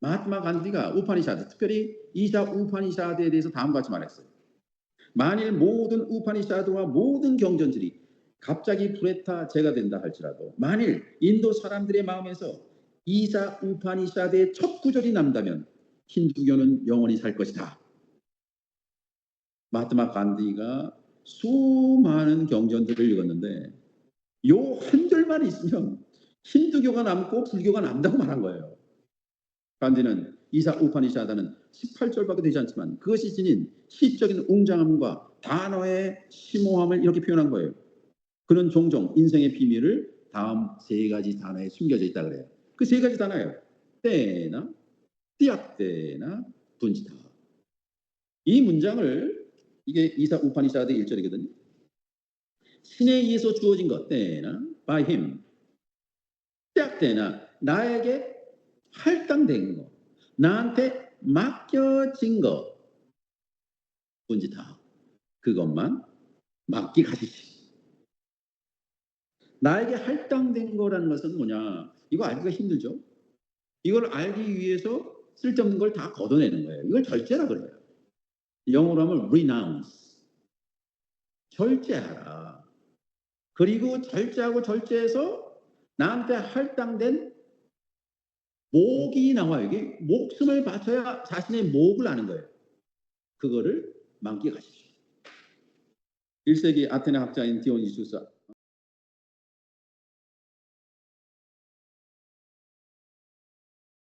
마하트마 간디가 우파니샤드, 특별히 이샤 우파니샤드에 대해서 다음과 같이 말했어요. 만일 모든 우파니샤드와 모든 경전들이 갑자기 불에 타 재가 된다 할지라도 만일 인도 사람들의 마음에서 이사 우파니샤드의 첫 구절이 남다면 힌두교는 영원히 살 것이다. 마하트마 간디가 수많은 경전들을 읽었는데 요 한 절만 있으면 힌두교가 남고 불교가 남다고 말한 거예요. 간디는 이사 우파니샤드는 18절밖에 되지 않지만 그것이 지닌 시적인 웅장함과 단어의 심오함을 이렇게 표현한 거예요. 그는 종종 인생의 비밀을 다음 세 가지 단어에 숨겨져 있다 그래요. 그 세 가지 단어예요. 때나 띠약때나 분지타. 이 문장을 이게 이사 우파니샤드 1절이거든요. 신에 의해서 주어진 것 때나 by him 띠약때나 나에게 할당된 거 나한테 맡겨진 거 분지타. 그것만 맡기 가시지. 나에게 할당된 거라는 것은 뭐냐? 이거 알기가 힘들죠. 이걸 알기 위해서 쓸데없는 걸 다 걷어내는 거예요. 이걸 절제라 그래요. 영어로 하면 renounce. 절제하라. 그리고 절제하고 절제해서 나한테 할당된 목이 나와요. 이게 목숨을 바쳐야 자신의 목을 아는 거예요. 그거를 만끽하십시오. 1세기 아테네 학자인 디오니수스